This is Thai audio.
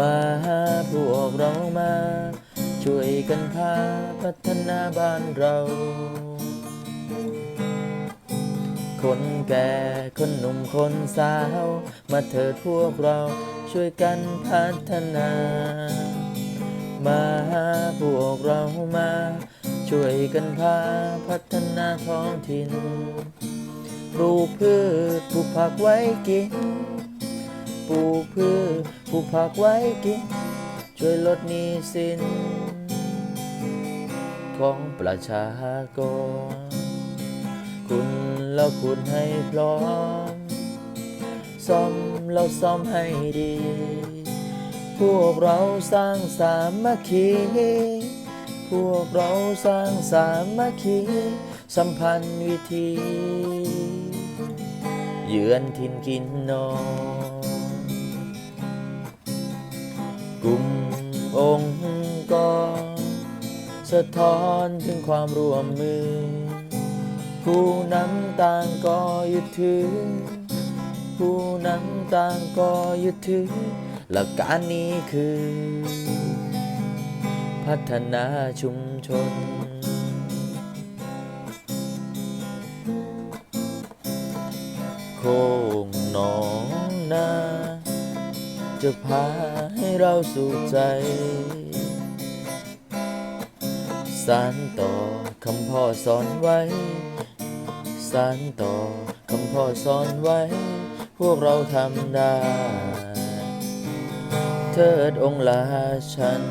มาพวกเรามา ช่วยกันพาพัฒนาบ้านเรา คนแก่คนหนุ่มคนสาว มาเถิดพวกเราช่วยกันพัฒนา มาพวกเรามา ช่วยกันพาพัฒนาท้องถิ่นปลูกพืชปลูกผักไว้กิน ปลูกพืชปลูกผักไว้กิน ช่วยลดหนี้สิน ของประชากร คุณแล้วคุณให้พร้อม ซ่อมแล้วซ่อมให้ดี พวกเราสร้างสามัคคี พวกเราสร้างสามัคคี สัมพันธ์วิธีเยือนถิ่นกินนอน กลุ่มองค์กรสะท้อนถึงความร่วมมือ ผู้นำต่างก็ยึดถือ ผู้นำต่างก็ยึดถือ หลักการนี้คือ พัฒนาชุมชน โค้งหนองนาจะพา เราสู่ใจ สานต่อคำพ่อสอนไว้ สานต่อคำพ่อสอนไว้ พวกเราทำได้ เทิดองค์ลาชัน